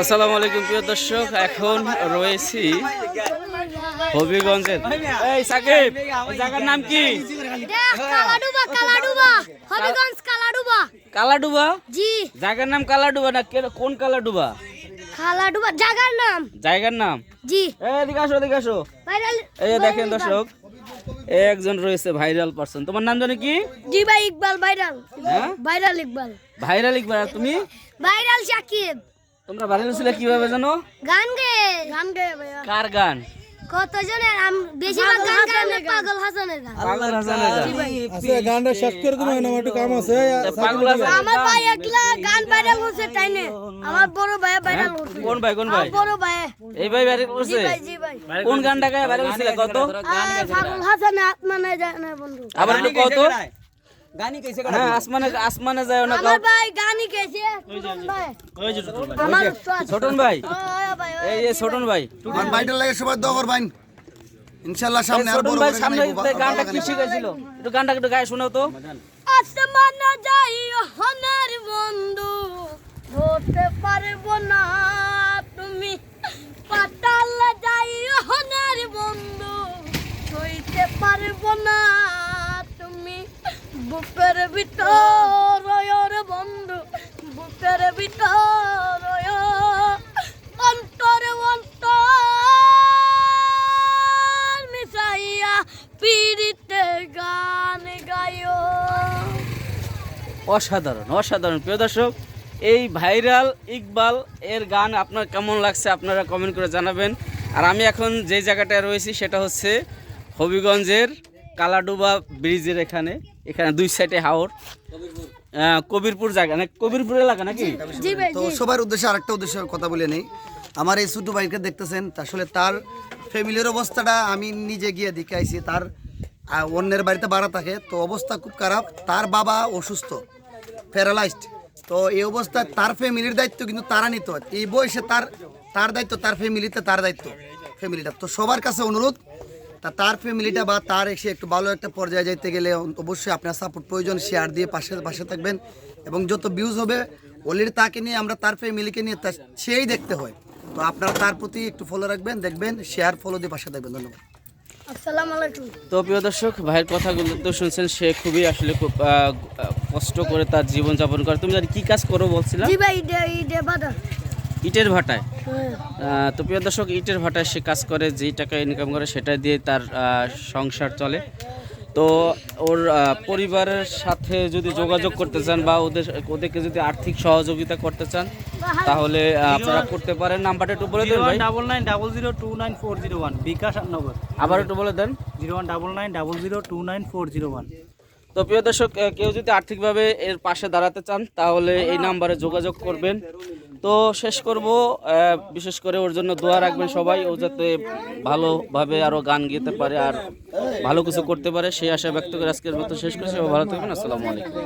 আসসালামু আলাইকুম প্রিয় দর্শক। এখন রয়েছি হবিগঞ্জের। এই সাকিব জায়গার নাম কি? কালাডুবা কালাডুবা। হবিগঞ্জ কালাডুবা। কালাডুবা? জি। জায়গার নাম কালাডুবা না কোন কালাডুবা? কালাডুবা জায়গার নাম। জায়গার নাম? জি। এই এদিকে আসো এদিকে আসো। এই দেখেন দর্শক একজন রয়েছে ভাইরাল পারসন। তোমার নাম জানো কি? জি ভাই ইকবাল ভাইরাল। হ্যাঁ? ভাইরাল ইকবাল। ভাইরাল ইকবার আর তুমি? ভাইরাল সাকিব। তোমরা ভাইরাল ছিলে কীভাবে জানো? গান গে। গান গে ভাইয়া। কার গান? কতজনের? আম বেশিরভাগ গান গান। পাগল হাসানের গান? পাগল হাসানের গান। আচ্ছা গানটা শেষ করে তুমি আমার একটু কাম আছে। পাগল হাসান আমার ভাই একলা গান ভাইরাল হচ্ছে তাই না আমার বড় ভাই ভাইরাল হচ্ছে কোন ভাই কোন ভাই? বড় ভাই। এই ভাই ভাইরাল জি ভাই জি ভাই। কোন গানটা গায়ে? ভাইরাল ছিল কত? পাগল হাসানে আত্মা নাই যায় বন্ধু। আবার কত? গানি कैसे হ্যাঁ আসমানে আসমানে যায় না আমার ভাই গানই গেছে ছোটন ভাই। আমার ছোটন ভাই। ও, ও ভাই ও। এই যে ছোটন ভাই। আমার বাইটার লাগে সবাই দোয়া করবেন। ইনশাআল্লাহ সামনে আর বড় ভাই সামনে গানটা কি। একটু গানটা একটু গায়ে শোনাও তো। আসমান যাই হনার বন্ধু ধরতে পারব না তুমি। পাতাল যাই হনার বন্ধু ছইতে পারব না বুকের ভিতর বন্ধু, বুকের ভিতর অন্তর অন্তর মিশাইয়া পিড়িতে গান গায়ো অসাধারণ অসাধারণ। প্রিয় দর্শক, এই ভাইরাল ইকবাল এর গান আপনার কেমন লাগছে আপনারা কমেন্ট করে জানাবেন। আর আমি এখন যে জায়গাটায় রয়েছি সেটা হচ্ছে হবিগঞ্জের কালাডুবা ব্রিজের এখানে এখানে দুই সাইডে হাওর। কবিরপুর জায়গা না কবিরপুর এলাকা নাকি? তো সবার উদ্দেশ্যে আরেকটা উদ্দেশ্যে কথা বলে নেই। আমার এই ছোট ভাইকে দেখতেছেন আসলে তার ফ্যামিলির অবস্থাটা আমি নিজে গিয়ে দেখে আইছি তার অন্যের বাড়িতে বাড়া থাকে তো অবস্থা খুব খারাপ। তার বাবা অসুস্থ প্যারালাইজড তো এই অবস্থায় তার ফ্যামিলির দায়িত্ব কিন্তু তারা নিতে হয়। এই বয়সে তার তার দায়িত্ব তার ফ্যামিলিতে তার দায়িত্ব ফ্যামিলিটা। তো সবার কাছে অনুরোধ তা তার ফ্যামিলিটা বা তার এসে একটু ভালো একটা পর্যায়ে যাইতে গেলে অবশ্যই আপনার সাপোর্ট প্রয়োজন শেয়ার দিয়ে পাশে পাশে থাকবেন। এবং যত ভিউজ হবে অলরেডি তাকে নিয়ে আমরা তার ফ্যামিলিকে নিয়ে তা সেই দেখতে হয়। তো আপনারা তার প্রতি একটু ফলো রাখবেন দেখবেন শেয়ার ফলো দিয়ে পাশে থাকবেন। ধন্যবাদ। তো প্রিয় দর্শক ভাইয়ের কথাগুলো তো শুনছেন সে খুবই আসলে খুব কষ্ট করে তার জীবনযাপন করে। তুমি জানি কি কাজ করো বলছিলাম? ইটের ভাটায়। তো প্রিয় দর্শক ইটের ভাটায় সে কাজ করে যেই টাকা ইনকাম করে সেটা দিয়ে তার সংসার চলে। তো ওর পরিবারের সাথে যদি যোগাযোগ করতে চান বা ওদের ওদেরকে যদি আর্থিক সহযোগিতা করতে চান তাহলে আপনারা করতে পারেন। নাম্বারটা একটু বলে দেন ভাই। Double nine double zero two nine four zero one bKash নগর আবার একটু বলে দেন। Zero one double nine double zero two nine four zero one. তো প্রিয় দর্শক কেউ যদি আর্থিকভাবে এর পাশে দাঁড়াতে চান তাহলে এই নাম্বারে যোগাযোগ করবেন। তো শেষ করব বিশেষ করে ওর জন্য দোয়া রাখবেন সবাই, ও যাতে ভালোভাবে আরও গান গেতে পারে আর ভালো কিছু করতে পারে, সেই আশা ব্যক্ত করে আজকের মতো শেষ করছি। ভালো থাকবেন, আসসালামু আলাইকুম।